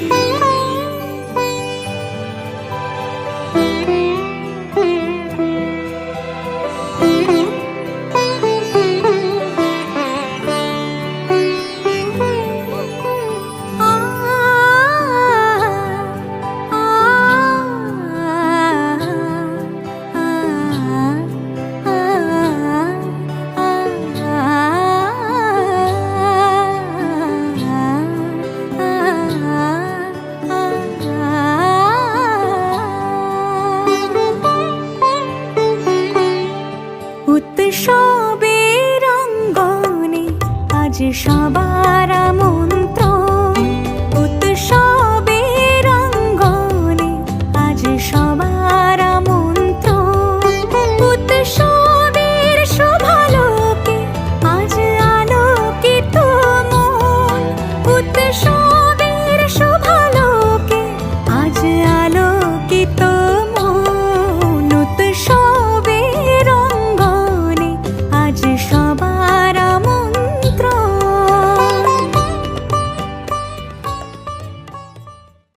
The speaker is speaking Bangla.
嗯。উৎসবের অঙ্গনে আজ সবার 打扮